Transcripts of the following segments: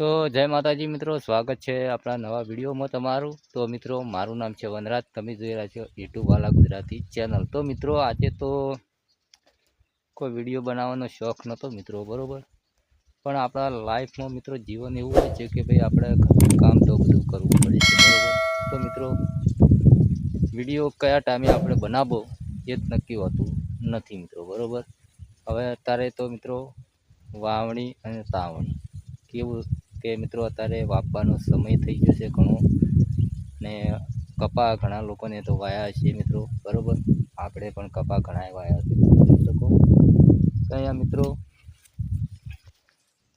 તો જય માતાજી મિત્રો, સ્વાગત છે આપણા નવા વિડીયોમાં તમારું. તો મિત્રો, મારું નામ છે વનરાજ. તમે જોઈ રહ્યા છો યુટ્યુબ વાલા ગુજરાતી ચેનલ. તો મિત્રો, આજે તો કોઈ વીડિયો બનાવવાનો શોખ નહોતો મિત્રો, બરોબર? પણ આપણા લાઈફમાં મિત્રો જીવન એવું હોય છે કે ભાઈ આપણે કામ તો બધું કરવું પડે છે, બરાબર? તો મિત્રો, વીડિયો કયા ટાઈમે આપણે બનાવો એ જ નક્કી હોતું નથી મિત્રો, બરોબર? હવે અત્યારે તો મિત્રો વાવણી અને તાવણી, કેવું કે મિત્રો, અત્યારે વાપવાનો સમય થઈ ગયો છે ઘણો ને કપા ઘણા લોકોને તો વાયા છે મિત્રો, બરાબર? આપણે પણ કપા ઘણા વાયા છે તો અહીંયા મિત્રો,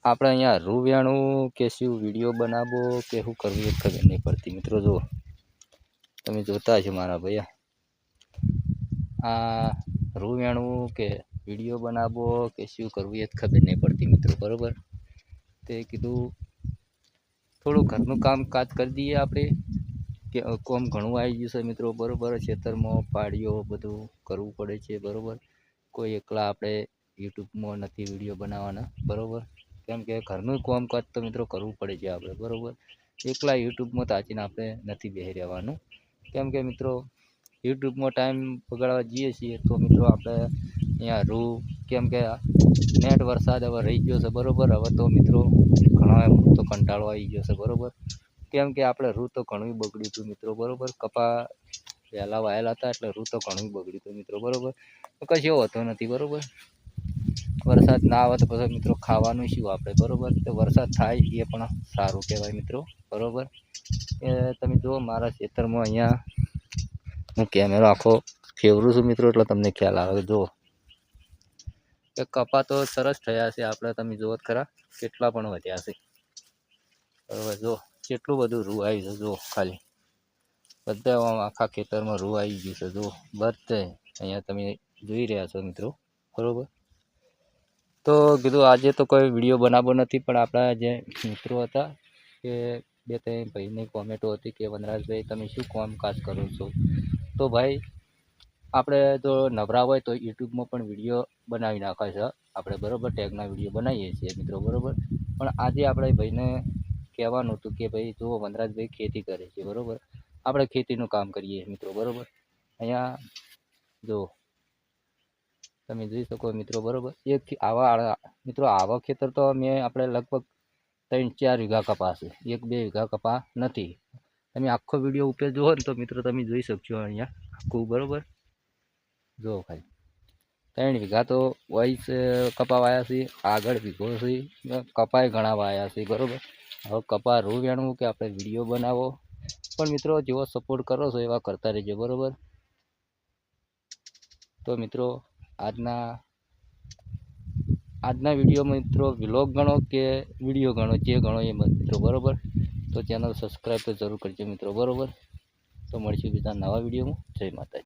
આપણે અહીંયા રૂવ્યાણું કે શું વીડિયો બનાવવો કે શું કરવું એ જ ખબર નહીં પડતી મિત્રો, જુઓ. તમે જોતા છો મારા ભૈયા. આ રૂવ્યાણું કે વીડિયો બનાવવો કે શું કરવું એ જ ખબર નહીં પડતી મિત્રો, બરાબર? તે કીધું થોડું ઘરનું કામકાજ કરી દઈએ આપણે. કે કોમ ઘણું આવી છે મિત્રો. બરોબર, ખેતરમાં પાડીઓ બધું કરવું પડે છે, બરાબર. કોઈ એકલા આપણે યુટ્યુબમાં નથી વીડિયો બનાવવાના, બરાબર. કેમ કે ઘરનું કામકાજ તો મિત્રો કરવું પડે છે આપણે, બરોબર. એકલા યુટ્યુબમાં તાચીને આપણે નથી બેસી રહેવાનું. કેમ કે મિત્રો, યુટ્યુબમાં ટાઈમ બગાડવા જઈએ છીએ તો મિત્રો આપણે અહીંયા રૂ, કેમ કે નેટ વરસાદ હવે રહી ગયો છે, બરોબર? હવે તો મિત્રો ઘણો એમ તો કંટાળો આવી ગયો છે, બરોબર? કેમ કે આપણે રૂ તો ઘણું બગડ્યું હતું મિત્રો, બરોબર? કપા વહેલા વાયેલા હતા એટલે રૂ તો ઘણું બગડ્યું હતું મિત્રો, બરોબર? તો કશો હોતો નથી, બરાબર? વરસાદ ના આવે તો પછી મિત્રો ખાવાનું શું આપણે બરાબર? તો વરસાદ થાય એ પણ સારું કહેવાય મિત્રો, બરોબર? એ તમે જુઓ મારા ખેતરમાં અહીંયા હું કેમેરો આખો ફેવરું છું મિત્રો, એટલે તમને ખ્યાલ આવે, જુઓ. કે કપા તો સરસ થયા છે. આપણે તમે જુઓ ખરા, કેટલા પણ વધ્યા છે. બરાબર જો કેટલું બધું રૂ આવી છે જો ખાલી. બધા આખા ખેતરમાં રૂ આવી ગયું છે જો બધે અહીંયા તમે જોઈ રહ્યા છો મિત્રો, બરાબર. તો કીધું આજે તો કોઈ વીડિયો બનાવવો નથી, પણ આપણા જે મિત્રો હતા કે બે ત્રણ ભાઈની કોમેન્ટો હતી કે, વનરાજભાઈ, તમે શું કામકાજ કરો છો? તો ભાઈ આપણે તો નવરા હોય તો યુટ્યુબમાં પણ વીડિયો બનાવી નાખે છે. આપણે બરાબર ટેગના વીડિયો બનાવીએ છીએ મિત્રો, બરોબર? પણ આજે આપણે ભાઈને કહેવાનું હતું કે ભાઈ, જુઓ વનરાજભાઈ ખેતી કરે છે, બરોબર? આપણે ખેતીનું કામ કરીએ મિત્રો, બરોબર? અહીંયા જો તમે જોઈ શકો મિત્રો, બરોબર? એક આવા મિત્રો આવા ખેતર તો મેં આપણે લગભગ ત્રણ ચાર વીઘા કપા છે. એક, બે વીઘા કપા નથી. તમે આખો વીડિયો ઉપર જુઓ ને તો મિત્રો તમે જોઈ શકશો અહીંયા આખું, બરોબર? જુઓ ખાલી ત્રણ વીઘા તો વાઈસ કપા વાયા છે, આગળ વીઘો છે, કપાય ઘણા વાયા છે, બરોબર? હવે કપા રૂ વેણવું કે આપણે વીડિયો બનાવો? પણ મિત્રો, જેવો સપોર્ટ કરો છો, એવા કરતા રહેજો, બરોબર? તો મિત્રો, આજના આજના વિડીયોમાં મિત્રો વ્લોગ ગણો કે વીડિયો ગણો, જે ગણો એ મિત્રો, બરોબર? તો ચેનલ સબસ્ક્રાઈબ તો જરૂર કરજો મિત્રો, બરોબર? તો મળીશું બીજા નવા વિડીયોમાં. જય માતાજી.